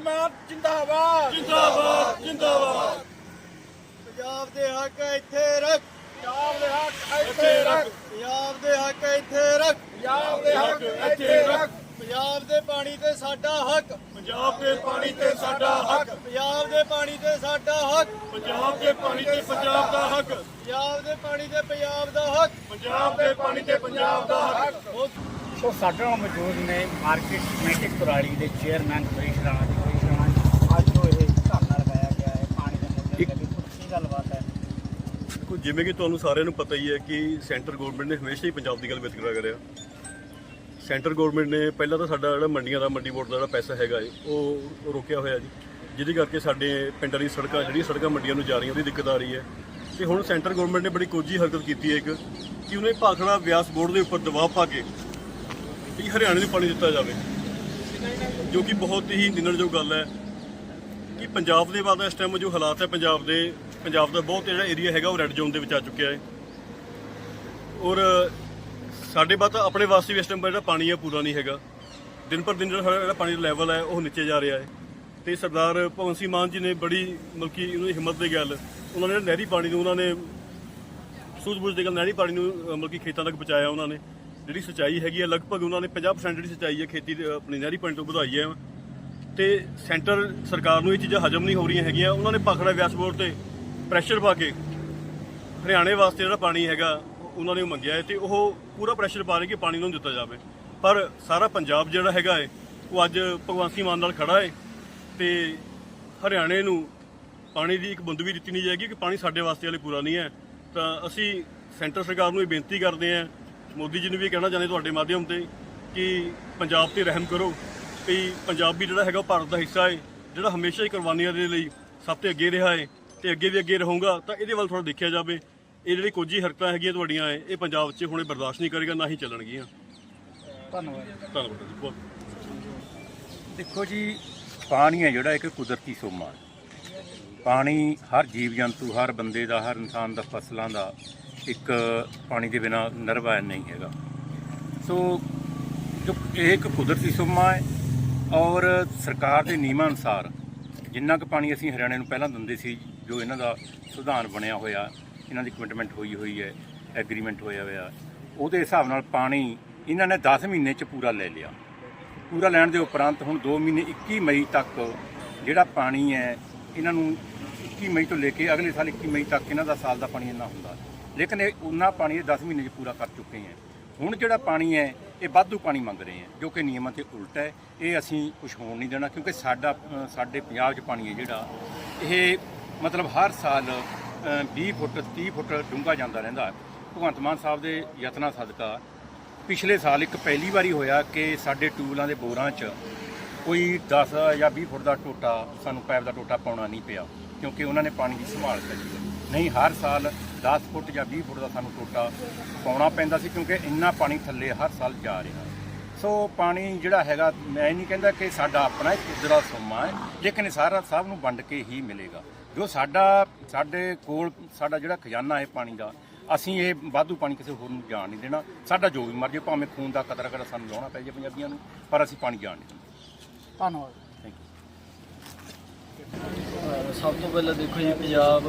ਮਾਨ ਜਿੰਦਾਬਾਦ ਜਿੰਦਾਬਾਦ ਜਿੰਦਾਬਾਦ ਪੰਜਾਬ ਦੇ ਹੱਕ ਇੱਥੇ ਰੱਖ ਪੰਜਾਬ ਦੇ ਹੱਕ ਇੱਥੇ ਰੱਖ ਪੰਜਾਬ ਦੇ ਹੱਕ ਇੱਥੇ ਰੱਖ ਪੰਜਾਬ ਦੇ ਹੱਕ ਇੱਥੇ ਰੱਖ ਪੰਜਾਬ ਦੇ ਪਾਣੀ ਤੇ ਸਾਡਾ ਹੱਕ ਪੰਜਾਬ ਦੇ ਪਾਣੀ ਤੇ ਸਾਡਾ ਹੱਕ ਪੰਜਾਬ ਦੇ ਪਾਣੀ ਤੇ ਸਾਡਾ ਹੱਕ ਪੰਜਾਬ ਦੇ ਪਾਣੀ ਤੇ ਪੰਜਾਬ ਦਾ ਹੱਕ ਪੰਜਾਬ ਦੇ ਪਾਣੀ ਤੇ ਪੰਜਾਬ ਦਾ ਹੱਕ ਪੰਜਾਬ ਦੇ ਪਾਣੀ ਤੇ ਪੰਜਾਬ ਦਾ ਹੱਕ ਸੋ ਸਾਡੇ ਨਾਲ ਮੌਜੂਦ ਨੇ ਮਾਰਕੀਟ ਕਮੇਟੀ ਕੁਰਾਲੀ ਦੇ ਚੇਅਰਮੈਨ ਹਰੀਸ਼ ਰਾਣਾ ਜੀ। ਹਰੀਸ਼ ਰਾਣਾ ਜੀ, ਅੱਜ ਜੋ ਇਹ ਧਰਨਾ ਲਗਾਇਆ ਗਿਆ ਹੈ, ਪਾਣੀ ਦੇ ਮੁੱਦੇ ਤੇ ਕੀ ਗੱਲਬਾਤ ਹੈ? ਦੇਖੋ, ਜਿਵੇਂ ਕਿ ਤੁਹਾਨੂੰ ਸਾਰਿਆਂ ਨੂੰ ਪਤਾ ਹੀ ਹੈ ਕਿ ਸੈਂਟਰ ਗਵਰਨਮੈਂਟ ਨੇ ਹਮੇਸ਼ਾ ਹੀ ਪੰਜਾਬ ਦੀ ਗੱਲ ਵਿਤਕਰਾ ਕਰਿਆ ਸੈਂਟਰ ਗਵਰਨਮੈਂਟ ਨੇ ਪਹਿਲਾਂ ਤਾਂ ਸਾਡਾ ਜਿਹੜਾ ਮੰਡੀਆਂ ਦਾ, ਮੰਡੀ ਬੋਰਡ ਦਾ ਜਿਹੜਾ ਪੈਸਾ ਹੈਗਾ ਏ, ਉਹ ਰੋਕਿਆ ਹੋਇਆ ਜੀ। ਜਿਹਦੇ ਕਰਕੇ ਸਾਡੇ ਪਿੰਡਾਂ ਦੀ ਸੜਕਾਂ, ਜਿਹੜੀਆਂ ਸੜਕਾਂ ਮੰਡੀਆਂ ਨੂੰ ਜਾ ਰਹੀਆਂ, ਉਹਦੀ ਦਿੱਕਤ ਆ ਰਹੀ ਹੈ। ਤੇ ਹੁਣ ਸੈਂਟਰ ਗਵਰਨਮੈਂਟ ਨੇ ਬੜੀ ਕੋਝੀ ਹਰਕਤ ਕੀਤੀ ਹੈ ਇੱਕ, ਕਿ ਉਹਨੇ ਭਾਖੜਾ ਵਿਆਸ ਬੋਰਡ ਦੇ ਉੱਪਰ ਦਬਾਅ ਪਾ ਕੇ ਵੀ ਹਰਿਆਣੇ ਨੂੰ ਪਾਣੀ ਦਿੱਤਾ ਜਾਵੇ ਜੋ ਕਿ ਬਹੁਤ ਹੀ ਨਿੰਦਣਯੋਗ ਗੱਲ ਹੈ। ਕਿ ਪੰਜਾਬ ਦੇ ਬਾਅਦ ਇਸ ਟਾਈਮ ਜੋ ਹਾਲਾਤ ਹੈ ਪੰਜਾਬ ਦੇ ਪੰਜਾਬ ਦਾ ਬਹੁਤ ਜਿਹੜਾ ਏਰੀਆ ਹੈਗਾ ਉਹ ਰੈੱਡ ਜ਼ੋਨ ਦੇ ਵਿੱਚ ਆ ਚੁੱਕਿਆ ਹੈ। ਔਰ ਸਾਡੇ ਬਾਤ ਆਪਣੇ ਵਾਸਤੇ ਵੀ ਇਸ ਟਾਈਮ ਜਿਹੜਾ ਪਾਣੀ ਹੈ ਪੂਰਾ ਨਹੀਂ ਹੈਗਾ। ਦਿਨ ਪਰ ਦਿਨ ਜਿਹੜਾ ਜਿਹੜਾ ਪਾਣੀ ਦਾ ਲੈਵਲ ਹੈ ਉਹ ਨੀਚੇ ਜਾ ਰਿਹਾ ਹੈ। ਤੇ ਸਰਦਾਰ ਭਗਵੰਤ ਸਿੰਘ ਮਾਨ ਜੀ ਨੇ ਬੜੀ ਮਤਲਬ ਕਿ ਉਹਨਾਂ ਹਿੰਮਤ ਦੇ ਗੱਲ ਉਹਨਾਂ ਨੇ ਨਹਿਰੀ ਪਾਣੀ ਨੂੰ ਉਹਨਾਂ ਨੇ ਸੂਝ-ਬੂਝ ਦੇ ਗੱਲ ਨਹਿਰੀ ਪਾਣੀ ਨੂੰ ਅਹ, ਮਤਲਬ ਕਿ ਖੇਤਾਂ ਤੱਕ ਪਹੁੰਚਾਇਆ ਉਹਨਾਂ ਨੇ। ਜਿਹੜੀ ਸਿੰਚਾਈ ਹੈਗੀ ਹੈ ਲਗਭਗ ਉਹਨਾਂ ਨੇ 50% ਜਿਹੜੀ ਸਿੰਚਾਈ ਹੈ ਖੇਤੀ ਦੇ, ਆਪਣੀ ਨਹਿਰੀ ਪਾਣੀ ਤੋਂ ਵਧਾਈ ਹੈ ਤੇ ਸੈਂਟਰ ਸਰਕਾਰ ਨੂੰ ਇਹ ਚੀਜ਼ਾਂ ਹਜਮ ਨਹੀਂ ਹੋ ਰਹੀਆਂ ਹੈਗੀਆਂ। ਉਹਨਾਂ ਨੇ ਭਾਖੜਾ ਵਿਆਸ ਬੋਰਡ ਤੇ ਪ੍ਰੈਸ਼ਰ ਪਾ ਕੇ ਹਰਿਆਣੇ ਵਾਸਤੇ ਜਿਹੜਾ ਪਾਣੀ ਹੈਗਾ, ਉਹਨਾਂ ਨੇ ਉਹ ਮੰਗਿਆ ਹੈ ਤੇ ਉਹ ਪੂਰਾ ਪ੍ਰੈਸ਼ਰ ਪਾ ਰਹੇ ਕਿ ਪਾਣੀ ਉਹਨਾਂ ਨੂੰ ਦਿੱਤਾ ਜਾਵੇ। ਪਰ ਸਾਰਾ ਪੰਜਾਬ ਜਿਹੜਾ ਹੈਗਾ ਹੈ, ਉਹ ਅੱਜ ਭਗਵੰਤ ਸਿੰਘ ਮਾਨ ਨਾਲ ਖੜਾ ਹੈ ਤੇ ਹਰਿਆਣੇ ਨੂੰ ਪਾਣੀ ਦੀ ਇੱਕ ਬੂੰਦ ਵੀ ਦਿੱਤੀ ਨਹੀਂ ਜਾਏਗੀ ਕਿ ਪਾਣੀ ਸਾਡੇ ਵਾਸਤੇ ਹਲੇ ਪੂਰਾ ਨਹੀਂ ਹੈ। ਤਾਂ ਅਸੀਂ ਸੈਂਟਰ ਸਰਕਾਰ ਨੂੰ ਇਹ ਬੇਨਤੀ ਕਰਦੇ ਹਾਂ ਮੋਦੀ ਜੀ ਨੂੰ ਵੀ ਕਹਿਣਾ ਚਾਹੁੰਦੇ ਤੁਹਾਡੇ ਮਾਧਿਅਮ ਤੇ ਕਿ ਪੰਜਾਬ ਤੇ ਰਹਿਮ ਕਰੋ ਵੀ ਪੰਜਾਬ ਵੀ ਜਿਹੜਾ ਹੈਗਾ ਭਾਰਤ ਦਾ ਹਿੱਸਾ ਹੈ ਜਿਹੜਾ ਹਮੇਸ਼ਾ ਹੀ ਕੁਰਬਾਨੀਆਂ ਦੇ ਲਈ ਸਭ ਤੋਂ ਅੱਗੇ ਰਿਹਾ ਹੈ ਤੇ ਅੱਗੇ ਵੀ ਅੱਗੇ ਰਹੂੰਗਾ ਤਾਂ ਇਹਦੇ ਵੱਲ ਥੋੜਾ ਦੇਖਿਆ ਜਾਵੇ। ਇਹ ਜਿਹੜੀ ਕੋਝੀ ਹਰਕਤਾਂ ਹੈਗੀਆਂ ਤੁਹਾਡੀਆਂ ਇਹ ਇਹ ਪੰਜਾਬ 'ਚ ਹੁਣੇ ਬਰਦਾਸ਼ਤ ਨਹੀਂ ਕਰੇਗਾ ਨਾ ਹੀ ਚੱਲਣਗੀਆਂ। ਧੰਨਵਾਦ। ਧੰਨਵਾਦ ਜੀ ਬਹੁਤ ਦੇਖੋ ਜੀ ਪਾਣੀ ਹੈ ਜਿਹੜਾ ਇੱਕ ਕੁਦਰਤੀ ਸੋਮਾ। ਹੈ ਪਾਣੀ ਹਰ ਜੀਵ ਜੰਤੂ ਹਰ ਬੰਦੇ ਦਾ ਹਰ ਇਨਸਾਨ ਦਾ ਫਸਲਾਂ ਦਾ ਇੱਕ ਪਾਣੀ ਦੇ ਬਿਨਾ ਨਿਰਵਾਹ ਨਹੀਂ ਹੈਗਾ। ਸੋ ਜੋ ਇਹ ਇੱਕ ਕੁਦਰਤੀ ਸੋਮਾ ਹੈ ਔਰ ਸਰਕਾਰ ਦੇ ਨਿਯਮਾਂ ਅਨੁਸਾਰ ਜਿੰਨਾ ਕੁ ਪਾਣੀ ਅਸੀਂ ਹਰਿਆਣੇ ਨੂੰ ਪਹਿਲਾਂ ਦਿੰਦੇ ਸੀ, ਜੋ ਇਹਨਾਂ ਦਾ ਸੁਧਾਰ ਬਣਿਆ ਹੋਇਆ, ਇਹਨਾਂ ਦੀ ਕਮਿਟਮੈਂਟ ਹੋਈ ਹੋਈ ਹੈ ਐਗਰੀਮੈਂਟ ਹੋਇਆ ਹੋਇਆ, ਉਹਦੇ ਹਿਸਾਬ ਨਾਲ ਪਾਣੀ ਇਹਨਾਂ ਨੇ 10 ਮਹੀਨੇ ਚ ਪੂਰਾ ਲੈ ਲਿਆ। ਪੂਰਾ ਲੈਣ ਦੇ ਉਪਰੰਤ ਹੁਣ 2 ਮਹੀਨੇ 21 ਮਈ ਤੱਕ ਜਿਹੜਾ ਪਾਣੀ ਹੈ, ਇਹਨਾਂ ਨੂੰ 21 ਮਈ ਤੋਂ ਲੈ ਕੇ ਅਗਲੇ ਸਾਲ 21 ਮਈ ਤੱਕ ਇਹਨਾਂ ਦਾ ਸਾਲ ਦਾ ਪਾਣੀ ਇੰਨਾ ਹੁੰਦਾ। ਲੇਕਿਨ ਇਹ ਉਹਨਾਂ ਪਾਣੀ ਇਹ 10 ਮਹੀਨੇ 'ਚ ਪੂਰਾ ਕਰ ਚੁੱਕੇ ਹੈ। ਹੁਣ ਜਿਹੜਾ ਪਾਣੀ ਹੈ ਇਹ ਵਾਧੂ ਪਾਣੀ ਮੰਗ ਰਹੇ ਹੈ ਜੋ ਕਿ ਨਿਯਮਾਂ ਤੇ ਉਲਟ ਹੈ। ਇਹ ਅਸੀਂ ਕੁਝ ਹੋਣ ਨਹੀਂ ਦੇਣਾ ਕਿਉਂਕਿ ਸਾਡਾ ਸਾਡੇ ਪੰਜਾਬ 'ਚ ਪਾਣੀ ਹੈ ਜਿਹੜਾ ਇਹ ਮਤਲਬ ਹਰ ਸਾਲ ਅ, 20 ਫੁੱਟ 30 ਫੁੱਟ ਡੂੰਘਾ ਜਾਂਦਾ ਰਹਿੰਦਾ ਭਗਵੰਤ ਮਾਨ ਸਾਹਿਬ ਦੇ ਯਤਨਾਂ ਸਦਕਾ ਪਿਛਲੇ ਸਾਲ ਇੱਕ ਪਹਿਲੀ ਵਾਰੀ ਹੋਇਆ ਕਿ ਸਾਡੇ ਟਿਊਬਲਾਂ ਦੇ ਬੋਰਾਂ 'ਚ ਕੋਈ 10 ਜਾਂ 20 ਫੁੱਟ ਦਾ ਟੋਟਾ ਸਾਨੂੰ ਪਾਈਪ ਦਾ ਟੋਟਾ ਪਾਉਣਾ ਨਹੀਂ ਪਿਆ ਕਿਉਂਕਿ ਉਹਨਾਂ ਨੇ ਪਾਣੀ ਦੀ ਸੰਭਾਲ ਕਰੀ। ਨਹੀਂ, ਹਰ ਸਾਲ 10 ਫੁੱਟ ਜਾਂ 20 ਫੁੱਟ ਦਾ ਸਾਨੂੰ ਟੋਟਾ ਪਾਉਣਾ ਪੈਂਦਾ ਸੀ ਕਿਉਂਕਿ ਇੰਨਾ ਪਾਣੀ ਥੱਲੇ ਹਰ ਸਾਲ ਜਾ ਰਿਹਾ। ਸੋ ਪਾਣੀ ਜਿਹੜਾ ਹੈਗਾ, ਮੈਂ ਨਹੀਂ ਕਹਿੰਦਾ ਕਿ ਸਾਡਾ ਆਪਣਾ ਇੱਕ ਸੋਮਾ ਹੈ, ਲੇਕਿਨ ਇਹ ਸਾਰਾ ਸਭ ਨੂੰ ਵੰਡ ਕੇ ਹੀ ਮਿਲੇਗਾ। ਜੋ ਸਾਡਾ, ਸਾਡੇ ਕੋਲ ਸਾਡਾ ਜਿਹੜਾ ਖਜ਼ਾਨਾ ਹੈ ਪਾਣੀ ਦਾ, ਅਸੀਂ ਇਹ ਵਾਧੂ ਪਾਣੀ ਕਿਸੇ ਹੋਰ ਨੂੰ ਜਾਣ ਨਹੀਂ ਦੇਣਾ। ਸਾਡਾ ਜੋ ਵੀ ਮਰਜ਼ੀ ਭਾਵੇਂ ਖੂਨ ਦਾ ਕਤਰਾ ਕਰ ਸਾਨੂੰ ਲਾਉਣਾ ਪੈ ਜਾਏ ਪੰਜਾਬੀਆਂ ਨੂੰ, ਪਰ ਅਸੀਂ ਪਾਣੀ ਜਾਣ ਨਹੀਂ ਦਿੰਦੇ ਧੰਨਵਾਦ। ਸਭ ਤੋਂ ਪਹਿਲਾਂ ਦੇਖੋ ਜੀ, ਪੰਜਾਬ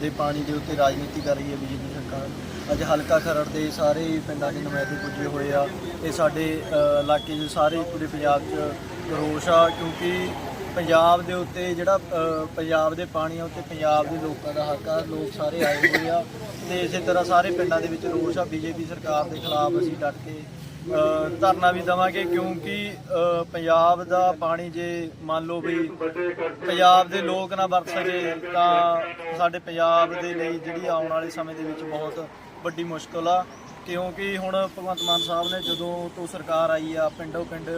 ਦੇ ਪਾਣੀ ਦੇ ਉੱਤੇ ਰਾਜਨੀਤੀ ਕਰ ਰਹੀ ਹੈ ਬੀਜੇਪੀ ਸਰਕਾਰ। ਅੱਜ ਹਲਕਾ ਖਰੜ ਦੇ ਸਾਰੇ ਹੀ ਪਿੰਡਾਂ ਦੇ ਨੁਮਾਇੰਦੇ ਪੁੱਜੇ ਹੋਏ ਆ ਇਹ ਸਾਡੇ ਇਲਾਕੇ ਦੇ ਸਾਰੇ ਪੂਰੇ ਪੰਜਾਬ 'ਚ ਰੋਸ਼ ਆ ਕਿਉਂਕਿ ਪੰਜਾਬ ਦੇ ਉੱਤੇ ਜਿਹੜਾ ਪੰਜਾਬ ਦੇ ਪਾਣੀ ਆ ਉੱਤੇ ਪੰਜਾਬ ਦੇ ਲੋਕਾਂ ਦਾ ਹੱਕ ਆ ਲੋਕ ਸਾਰੇ ਆਏ ਹੋਏ ਆ ਤੇ ਇਸੇ ਤਰ੍ਹਾਂ ਸਾਰੇ ਪਿੰਡਾਂ ਦੇ ਵਿੱਚ ਰੋਸ਼ ਆ। ਬੀਜੇਪੀ ਸਰਕਾਰ ਦੇ ਖਿਲਾਫ ਅਸੀਂ ਡਟ ਕੇ ਧਰਨਾ ਵੀ ਦਵਾਂਗੇ ਕਿਉਂਕਿ ਪੰਜਾਬ ਦਾ ਪਾਣੀ ਜੇ ਮੰਨ ਲਓ ਵੀ ਪੰਜਾਬ ਦੇ ਲੋਕ ਨਾ ਵਰਤ ਸਕੇ, ਤਾਂ ਸਾਡੇ ਪੰਜਾਬ ਦੇ ਲਈ ਜਿਹੜੀ ਆਉਣ ਵਾਲੇ ਸਮੇਂ ਦੇ ਵਿੱਚ ਬਹੁਤ ਵੱਡੀ ਮੁਸ਼ਕਲ ਆ। ਕਿਉਂਕਿ ਹੁਣ ਭਗਵੰਤ ਮਾਨ ਸਾਹਿਬ ਨੇ ਜਦੋਂ ਤੋਂ ਸਰਕਾਰ ਆਈ ਆ, ਪਿੰਡੋਂ ਪਿੰਡ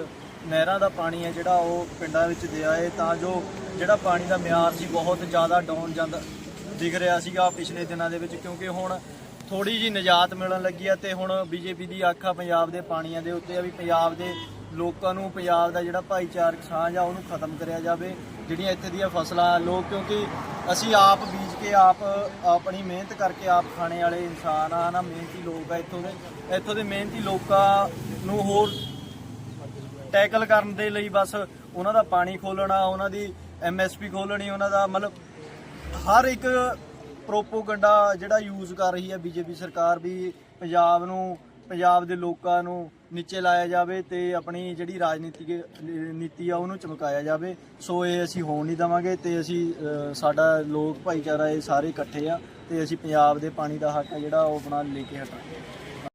ਨਹਿਰਾਂ ਦਾ ਪਾਣੀ ਹੈ ਜਿਹੜਾ ਉਹ ਪਿੰਡਾਂ ਵਿੱਚ ਦਿਆ ਹੈ ਤਾਂ ਜੋ ਜਿਹੜਾ ਪਾਣੀ ਦਾ ਮਿਆਰ ਸੀ ਬਹੁਤ ਜ਼ਿਆਦਾ ਡਾਊਨ ਜਾਂਦਾ, ਦਿਖ ਰਿਹਾ ਸੀਗਾ ਪਿਛਲੇ ਦਿਨਾਂ ਦੇ ਵਿੱਚ। ਕਿਉਂਕਿ ਹੁਣ ਥੋੜੀ ਜੀ ਨਿਜਾਤ ਮਿਲਣ ਲੱਗੀ ਆ ਤੇ ਹੁਣ ਬੀਜੇਪੀ ਦੀ ਆਖਾ ਪੰਜਾਬ ਦੇ ਪਾਣੀਆਂ ਦੇ ਉੱਤੇ ਆ ਵੀ ਪੰਜਾਬ ਦੇ ਲੋਕਾਂ ਨੂੰ ਪੰਜਾਬ ਦਾ ਜਿਹੜਾ ਭਾਈਚਾਰਕ ਸਾਂਝ ਆ ਉਹਨੂੰ ਖਤਮ ਕਰਿਆ ਜਾਵੇ, ਜਿਹੜੀਆਂ ਇੱਥੇ ਦੀਆਂ ਫਸਲਾਂ ਲੋਕ ਕਿਉਂਕਿ ਅਸੀਂ ਆਪ ਬੀਜ ਕੇ ਆਪ, ਆਪਣੀ ਮਿਹਨਤ ਕਰਕੇ ਆਪ ਖਾਣੇ ਵਾਲੇ ਇਨਸਾਨ ਆ ਨਾ ਮਿਹਨਤੀ ਲੋਕ ਆ ਇੱਥੋਂ ਦੇ। ਇੱਥੋਂ ਦੇ ਮਿਹਨਤੀ ਲੋਕਾਂ ਨੂੰ ਹੋਰ ਟੈਕਲ ਕਰਨ ਦੇ ਲਈ ਬਸ ਉਹਨਾਂ ਦਾ ਪਾਣੀ ਖੋਲਣਾ ਉਹਨਾਂ ਦੀ ਐਮਐਸਪੀ ਖੋਲਣੀ ਉਹਨਾਂ ਦਾ ਮਤਲਬ ਹਰ ਇੱਕ ਪ੍ਰੋਪੋਗੰਡਾ ਜਿਹੜਾ ਯੂਜ਼ ਕਰ ਰਹੀ ਹੈ ਬੀਜੇਪੀ ਸਰਕਾਰ ਵੀ ਪੰਜਾਬ ਨੂੰ, ਪੰਜਾਬ ਦੇ ਲੋਕਾਂ ਨੂੰ ਨੀਚੇ ਲਾਇਆ ਜਾਵੇ ਤੇ ਆਪਣੀ ਜਿਹੜੀ ਰਾਜਨੀਤਿਕ ਨੀਤੀ ਆ ਉਹਨੂੰ ਚਮਕਾਇਆ ਜਾਵੇ। ਸੋ ਇਹ ਅਸੀਂ ਹੋਣ ਨਹੀਂ ਦਵਾਂਗੇ ਤੇ ਅਸੀਂ ਸਾਡਾ ਲੋਕ ਭਾਈਚਾਰਾ ਇਹ ਸਾਰੇ ਇਕੱਠੇ ਆ ਤੇ ਅਸੀਂ ਪੰਜਾਬ ਦੇ ਪਾਣੀ ਦਾ ਹੱਕ ਆ ਜਿਹੜਾ ਉਹ ਬਣਾ ਲੈ ਕੇ ਹਟਾਂਗੇ।